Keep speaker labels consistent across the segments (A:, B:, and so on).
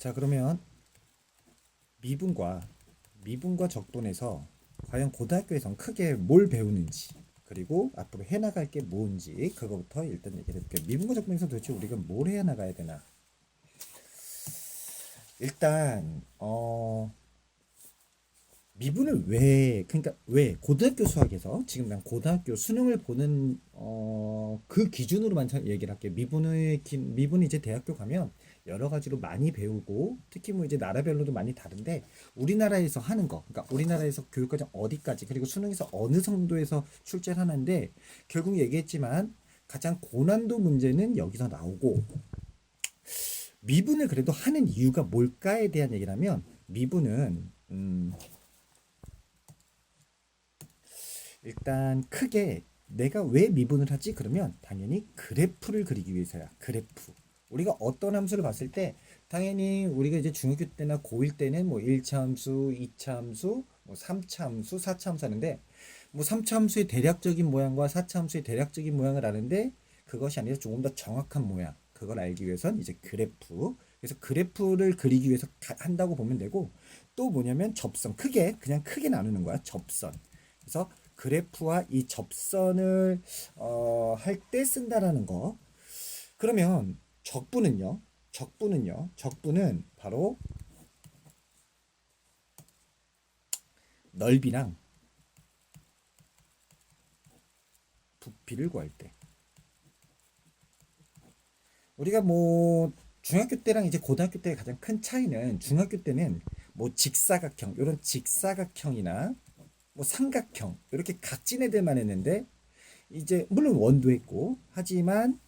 A: 자 그러면 미분과 미분과 적분에서 과연 고등학교에선 크게 뭘 배우는지 그리고 앞으로 해나갈 게 뭔지 그거부터 일단 얘기를 해볼게요. 미분과 적분에서 도대체 우리가 뭘 해야 나가야 되나? 일단 어 미분을 왜 그러니까 왜 고등학교 수학에서 지금 난 고등학교 수능을 보는 어, 그 기준으로만 참 얘기를 할게요. 미분의 기- 미분이 이제 대학교 가면 여러 가지로 많이 배우고 특히 뭐 이제 나라별로도 많이 다른데 우리나라에서 하는 거 그러니까 우리나라에서 교육과정 어디까지 그리고 수능에서 어느 정도에서 출제를 하는데 결국 얘기했지만 가장 고난도 문제는 여기서 나오고 미분을 그래도 하는 이유가 뭘까에 대한 얘기를 하면 미분은 음 일단 크게 내가 왜 미분을 하지? 그러면 당연히 그래프를 그리기 위해서야. 그래프. 우리가 어떤 함수를 봤을 때 당연히 우리가 이제 중학교 때나 고1 때는 뭐 1차 함수, 2차 함수, 뭐 3차 함수, 4차 함수 하는데 뭐 3차 함수의 대략적인 모양과 4차 함수의 대략적인 모양을 아는데 그것이 아니라 조금 더 정확한 모양. 그걸 알기 위해선 이제 그래프. 그래서 그래프를 그리기 위해서 가- 한다고 보면 되고 또 뭐냐면 접선. 크게 그냥 크게 나누는 거야. 접선. 그래서 그래프와 이 접선을 어, 할 때 쓴다라는 거. 그러면 적분은요? 적분은요? 적분은 바로 넓이랑 부피를 구할 때. 우리가 뭐 중학교 때랑 이제 고등학교 때의 가장 큰 차이는 중학교 때는 뭐 직사각형 이런 직사각형이나 뭐 삼각형 이렇게 각진 애들만 했는데 이제 물론 원도 했고 하지만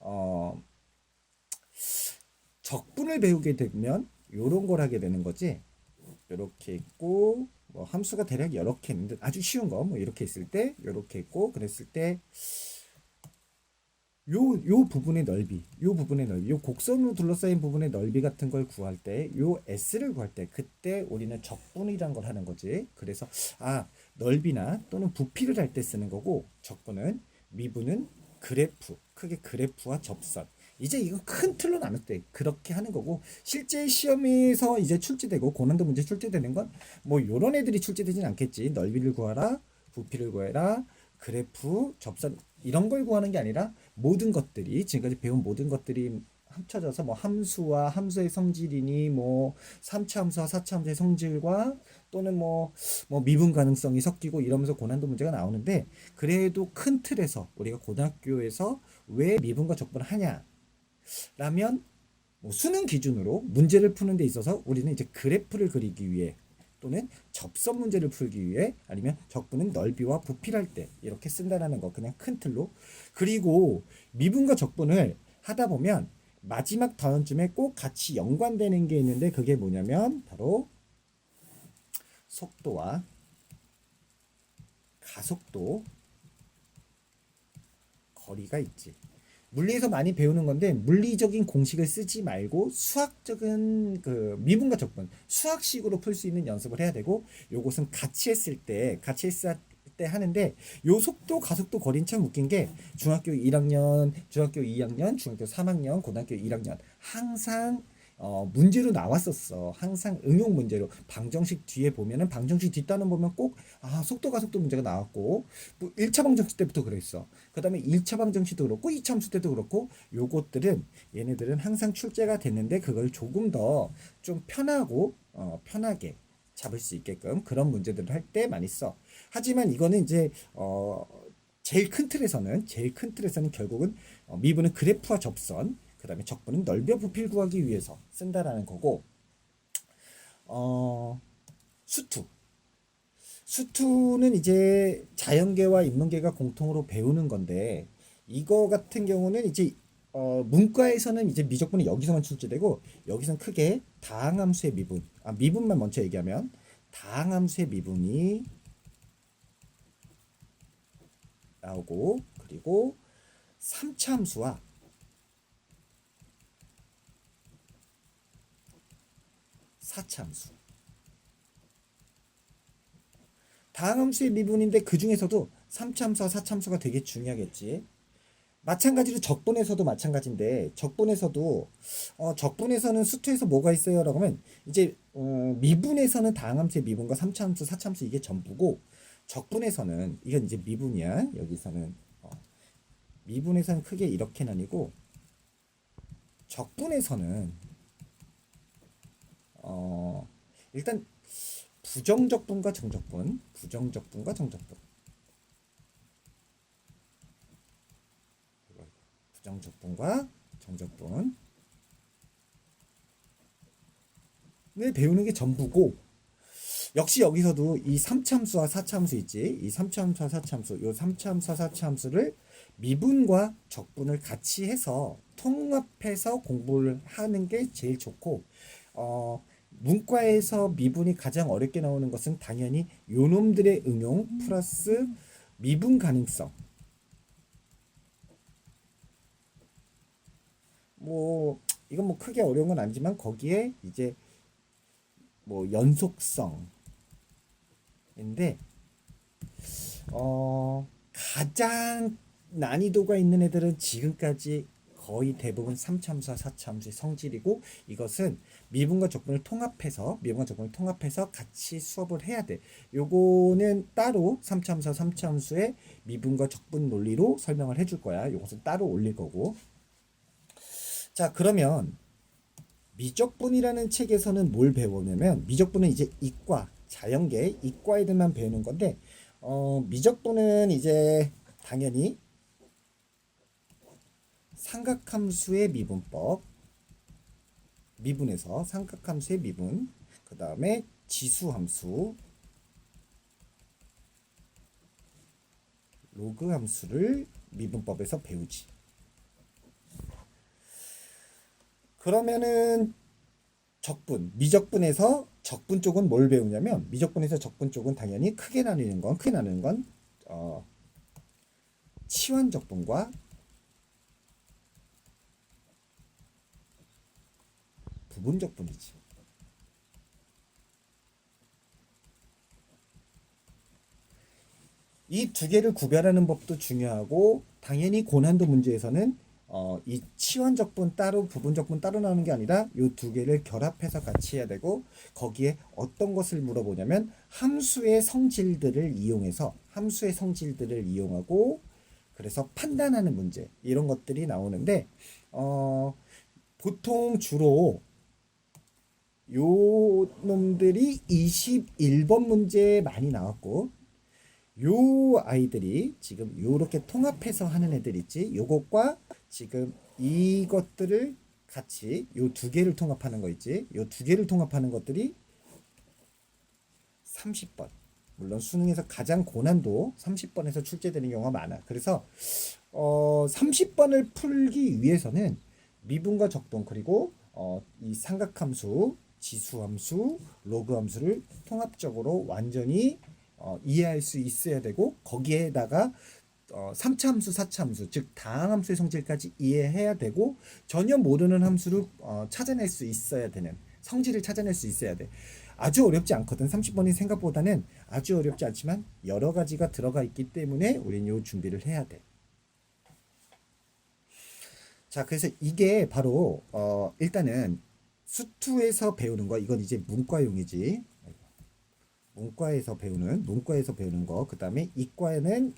A: 어 적분을 배우게 되면 요런 걸 하게 되는 거지 이렇게 있고 뭐 함수가 대략 이렇게 있는데 아주 쉬운 거 뭐 이렇게 있을 때 이렇게 있고 그랬을 때 요, 요 부분의 넓이, 요 부분의 넓이, 요 곡선으로 둘러싸인 부분의 넓이 같은 걸 구할 때, 요 S를 구할 때, 그때 우리는 적분이란 걸 하는 거지. 그래서, 아, 넓이나 또는 부피를 할 때 쓰는 거고, 적분은, 미분은 그래프, 크게 그래프와 접선. 이제 이거 큰 틀로 나눌 때 그렇게 하는 거고, 실제 시험에서 이제 출제되고, 고난도 문제 출제되는 건, 뭐, 요런 애들이 출제되진 않겠지. 넓이를 구하라, 부피를 구해라, 그래프, 접선, 이런 걸 구하는 게 아니라 모든 것들이 지금까지 배운 모든 것들이 합쳐져서 뭐 함수와 함수의 성질이니 뭐 3차 함수와 4차 함수의 성질과 또는 뭐, 뭐 미분 가능성이 섞이고 이러면서 고난도 문제가 나오는데 그래도 큰 틀에서 우리가 고등학교에서 왜 미분과 적분을 하냐 라면 뭐 수능 기준으로 문제를 푸는 데 있어서 우리는 이제 그래프를 그리기 위해 또는 접선 문제를 풀기 위해 아니면 적분은 넓이와 부피를 할때 이렇게 쓴다라는 거 그냥 큰 틀로 그리고 미분과 적분을 하다 보면 마지막 단원쯤에 꼭 같이 연관되는 게 있는데 그게 뭐냐면 바로 속도와 가속도 거리가 있지. 물리에서 많이 배우는 건데 물리적인 공식을 쓰지 말고 수학적인 그 미분과 적분 수학식으로 풀 수 있는 연습을 해야 되고 요것은 같이 했을 때 같이 했을 때 하는데 요 속도 가속도 거리는 참 웃긴 게 중학교 1학년 중학교 2학년 중학교 3학년 고등학교 1학년 항상 어, 문제로 나왔었어. 항상 응용 문제로 방정식 뒤에 보면은 방정식 뒷단원 보면 꼭 아, 속도 가 속도 문제가 나왔고 뭐 1차 방정식 때부터 그랬어. 그다음에 1차 방정식도 그렇고 2차 함수 때도 그렇고 요것들은 얘네들은 항상 출제가 됐는데 그걸 조금 더 좀 편하고 어, 편하게 잡을 수 있게끔 그런 문제들을 할 때 많이 써. 하지만 이거는 이제 어 제일 큰 틀에서는 제일 큰 틀에서는 결국은 어, 미분은 그래프와 접선 그 다음에 적분은 넓여 부피를 구하기 위해서 쓴다라는 거고 어 수투. 수투는 이제 자연계와 인문계가 공통으로 배우는 건데 이거 같은 경우는 이제 어, 문과에서는 이제 미적분이 여기서만 출제되고 여기서는 크게 다항함수의 미분 아 미분만 먼저 얘기하면 다항함수의 미분이 나오고 그리고 3차 함수와 4차 함수 다항함수의 미분인데 그 중에서도 3차 함수와 4차 함수가 되게 중요하겠지. 마찬가지로 적분에서도 마찬가지인데 적분에서도 어, 적분에서는 수투에서 뭐가 있어요 라고 하면 이제 어, 미분에서는 다항함수의 미분과 삼차함수, 사차함수 이게 전부고 적분에서는 이건 이제 미분이야. 여기서는 어, 미분에서는 크게 이렇게 나뉘고 적분에서는 어, 일단 부정적분과 정적분, 부정적분과 정적분. 부정적분과 정적분. 네, 배우는 게 전부고 역시 여기서도 이 3차함수와 4차함수 있지. 이 3차함수와 4차함수, 요 3차함수와 4차함수를 미분과 적분을 같이 해서 통합해서 공부를 하는 게 제일 좋고 어, 문과에서 미분이 가장 어렵게 나오는 것은 당연히 요놈들의 응용 플러스 미분 가능성. 뭐 이건 뭐 크게 어려운 건 아니지만 거기에 이제 뭐 연속성인데 어 가장 난이도가 있는 애들은 지금까지 거의 대부분 3참수와 4참수의 성질이고 이것은 미분과 적분을 통합해서 미분과 적분을 통합해서 같이 수업을 해야 돼. 요거는 따로 3참수와 3참수의 미분과 적분 논리로 설명을 해줄 거야. 요것은 따로 올릴 거고. 자, 그러면 미적분이라는 책에서는 뭘 배우냐면 미적분은 이제 이과, 자연계, 이과 애들만 배우는 건데 어, 미적분은 이제 당연히 삼각함수의 미분법. 미분에서 삼각함수의 미분. 그 다음에 지수함수. 로그 함수를 미분법에서 배우지. 그러면은 적분, 미적분에서 적분 쪽은 뭘 배우냐면 미적분에서 적분 쪽은 당연히 크게 나누는 건 크게 나누는 건 어, 치환 적분과 부분 적분이지. 이 두 개를 구별하는 법도 중요하고 당연히 고난도 문제에서는 어, 이 치환적분 따로 부분적분 따로 나오는 게 아니라 이 두 개를 결합해서 같이 해야 되고 거기에 어떤 것을 물어보냐면 함수의 성질들을 이용해서 함수의 성질들을 이용하고 그래서 판단하는 문제 이런 것들이 나오는데 어, 보통 주로 요 놈들이 21번 문제에 많이 나왔고 요 아이들이 지금 요렇게 통합해서 하는 애들 있지? 요것과 지금 이것들을 같이 요 두 개를 통합하는 거 있지? 요 두 개를 통합하는 것들이 30번. 물론 수능에서 가장 고난도 30번에서 출제되는 경우가 많아. 그래서 어 30번을 풀기 위해서는 미분과 적분 그리고 어, 이 삼각함수 지수함수 로그 함수를 통합적으로 완전히 어, 이해할 수 있어야 되고 거기에다가 어, 3차 함수, 4차 함수, 즉 다항 함수의 성질까지 이해해야 되고 전혀 모르는 함수를 어, 찾아낼 수 있어야 되는 성질을 찾아낼 수 있어야 돼. 아주 어렵지 않거든. 30번이 생각보다는 아주 어렵지 않지만 여러 가지가 들어가 있기 때문에 우리는 요 준비를 해야 돼. 자, 그래서 이게 바로 어, 일단은 수투에서 배우는 거 이건 이제 문과용이지. 문과에서 배우는 문과에서 배우는 거. 그다음에 이과에는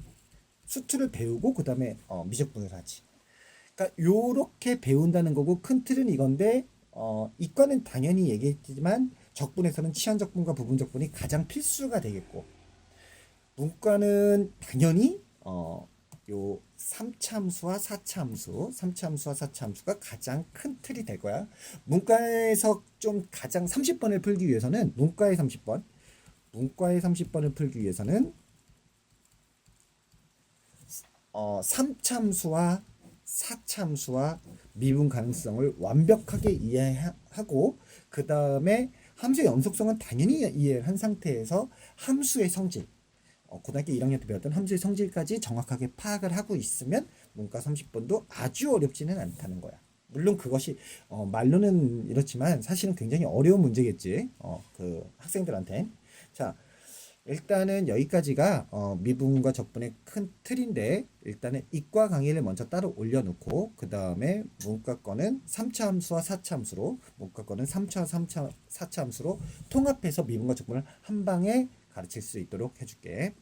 A: 수투를 배우고 그다음에 어, 미적분을 하지. 그러니까 요렇게 배운다는 거고 큰 틀은 이건데 어, 이과는 당연히 얘기했지만 적분에서는 치환 적분과 부분 적분이 가장 필수가 되겠고 문과는 당연히 어, 요 3참수와 4참수, 3참수와 4참수가 가장 큰 틀이 될 거야. 문과에서 좀 가장 30번을 풀기 위해서는 문과의 30번, 문과의 30번을 풀기 위해서는 어, 3참수와 4참수와 미분 가능성을 완벽하게 이해하고 그 다음에 함수의 연속성은 당연히 이해한 상태에서 함수의 성질 어, 고등학교 1학년 때 배웠던 함수의 성질까지 정확하게 파악을 하고 있으면 문과 30번도 아주 어렵지는 않다는 거야. 물론 그것이 어, 말로는 이렇지만 사실은 굉장히 어려운 문제겠지. 어, 그 학생들한테. 자, 일단은 여기까지가 어, 미분과 적분의 큰 틀인데 일단은 이과 강의를 먼저 따로 올려놓고 그 다음에 문과 거는 3차 함수와 4차 함수로 문과 거는 3차, 3차, 4차 함수로 통합해서 미분과 적분을 한 방에 가르칠 수 있도록 해줄게.